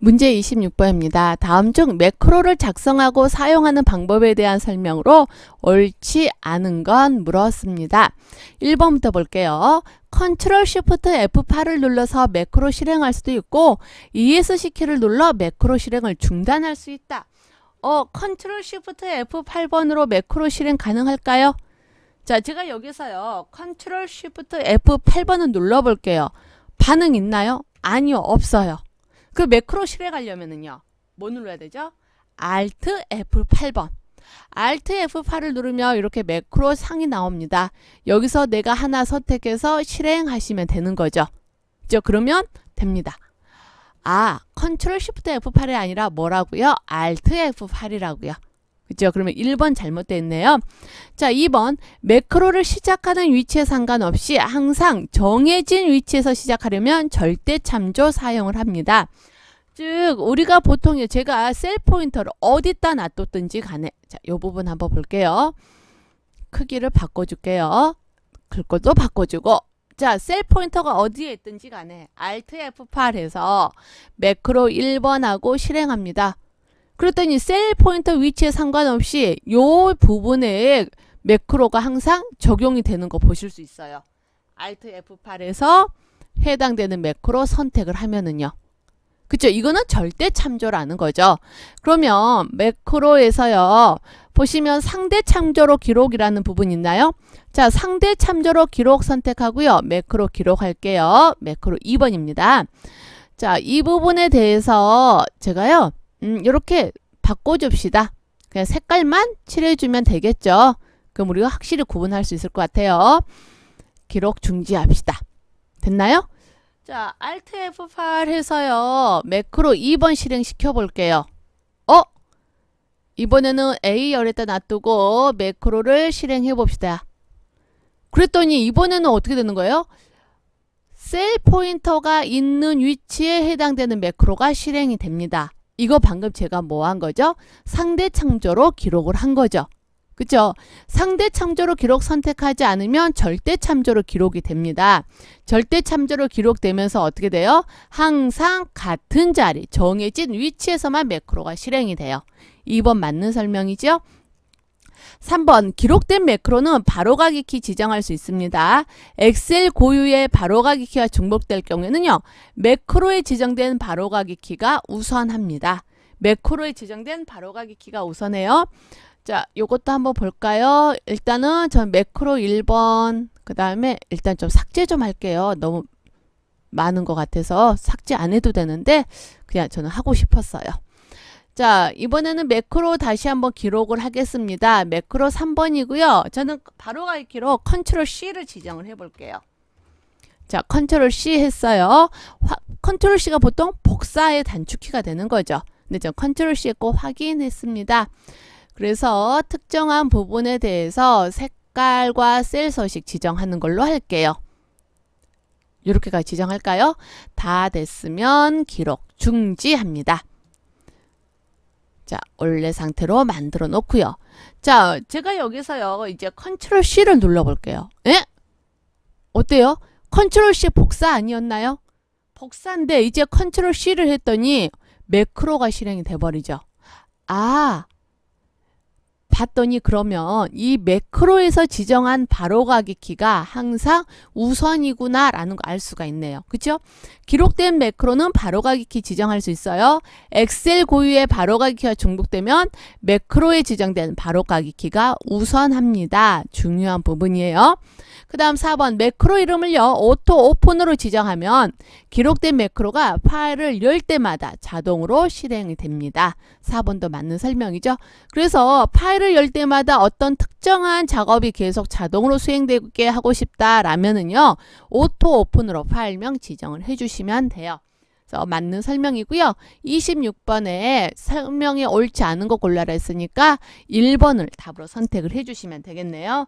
문제 26번입니다. 다음 중 매크로를 작성하고 사용하는 방법에 대한 설명으로 옳지 않은 건 물었습니다. 1번부터 볼게요. 컨트롤 쉬프트 F8을 눌러서 매크로 실행할 수도 있고 ESC 키를 눌러 매크로 실행을 중단할 수 있다. 어, 컨트롤 쉬프트 F8번으로 매크로 실행 가능할까요? 자, 제가 여기서요. 컨트롤 쉬프트 F8번을 눌러 볼게요. 반응 있나요? 아니요, 없어요. 그 매크로 실행하려면은요. 뭐 눌러야 되죠? Alt F8번. Alt F8을 누르면 이렇게 매크로 상이 나옵니다. 여기서 내가 하나 선택해서 실행하시면 되는 거죠. 그죠? 그러면 됩니다. 아, 컨트롤 시프트 F8이 아니라 뭐라고요? Alt F8이라고요. 그죠? 그러면 1번 잘못됐네요. 자, 2번. 매크로를 시작하는 위치에 상관없이 항상 정해진 위치에서 시작하려면 절대 참조 사용을 합니다. 즉, 우리가 보통 제가 셀 포인터를 어디다 놔뒀든지 간에 자, 요 부분 한번 볼게요. 크기를 바꿔줄게요. 글꼴도 바꿔주고 자, 셀 포인터가 어디에 있든지 간에 Alt F8에서 매크로 1번하고 실행합니다. 그랬더니 셀 포인터 위치에 상관없이 요 부분에 매크로가 항상 적용이 되는 거 보실 수 있어요. Alt F8에서 해당되는 매크로 선택을 하면은요. 그쵸? 이거는 절대 참조라는 거죠. 그러면 매크로에서요. 보시면 상대 참조로 기록이라는 부분 있나요? 자, 상대 참조로 기록 선택하고요. 매크로 기록할게요. 매크로 2번입니다. 자, 이 부분에 대해서 제가요. 음, 이렇게 바꿔줍시다. 그냥 색깔만 칠해주면 되겠죠. 그럼 우리가 확실히 구분할 수 있을 것 같아요. 기록 중지합시다. 됐나요? 자, Alt F8 해서요. 매크로 2번 실행시켜 볼게요. 어? 이번에는 A 열에다 놔두고 매크로를 실행해 봅시다. 그랬더니 이번에는 어떻게 되는 거예요? 셀 포인터가 있는 위치에 해당되는 매크로가 실행이 됩니다. 이거 방금 제가 뭐 한 거죠? 상대 창조로 기록을 한 거죠. 그죠? 상대 참조로 기록 선택하지 않으면 절대 참조로 기록이 됩니다. 절대 참조로 기록되면서 어떻게 돼요? 항상 같은 자리, 정해진 위치에서만 매크로가 실행이 돼요. 2번 맞는 설명이죠? 3번 기록된 매크로는 바로가기 키 지정할 수 있습니다. 엑셀 고유의 바로가기 키가 중복될 경우에는요. 매크로에 지정된 바로가기 키가 우선합니다. 매크로에 지정된 바로가기 키가 우선해요. 자, 요것도 한번 볼까요? 일단은 전 매크로 1번 그 다음에 일단 좀 삭제 좀 할게요. 너무 많은 것 같아서 삭제 안 해도 되는데 그냥 저는 하고 싶었어요. 자, 이번에는 매크로 다시 한번 기록을 하겠습니다. 매크로 3번이고요. 저는 바로 가기로 컨트롤 C를 지정을 해 볼게요. 자, 컨트롤 C 했어요. 화, 컨트롤 C가 보통 복사의 단축키가 되는 거죠. 근데 저 컨트롤 C 했고 확인했습니다. 그래서 특정한 부분에 대해서 색깔과 셀 서식 지정하는 걸로 할게요. 이렇게까지 지정할까요? 다 됐으면 기록 중지합니다. 자, 원래 상태로 만들어 놓고요. 자, 제가 여기서요. 이제 컨트롤 C를 눌러 볼게요. 예? 어때요? 컨트롤 C 복사 아니었나요? 복사인데 이제 컨트롤 C를 했더니 매크로가 실행이 돼 버리죠. 아, 봤더니 그러면 이 매크로에서 지정한 바로가기 키가 항상 우선이구나 라는 거 알 수가 있네요. 그렇죠? 기록된 매크로는 바로가기 키 지정할 수 있어요. 엑셀 고유의 바로가기 키가 중복되면 매크로에 지정된 바로가기 키가 우선합니다. 중요한 부분이에요. 그 다음 4번 매크로 이름을요 오토 오픈으로 지정하면 기록된 매크로가 파일을 열 때마다 자동으로 실행이 됩니다. 4번도 맞는 설명이죠. 그래서 파일을 열 때마다 어떤 특정한 작업이 계속 자동으로 수행되게 하고 싶다라면은요 오토 오픈으로 파일명 지정을 해주시면 돼요. 그래서 맞는 설명이고요. 26번에 설명이 옳지 않은 거 골라라 했으니까 1번을 답으로 선택을 해주시면 되겠네요.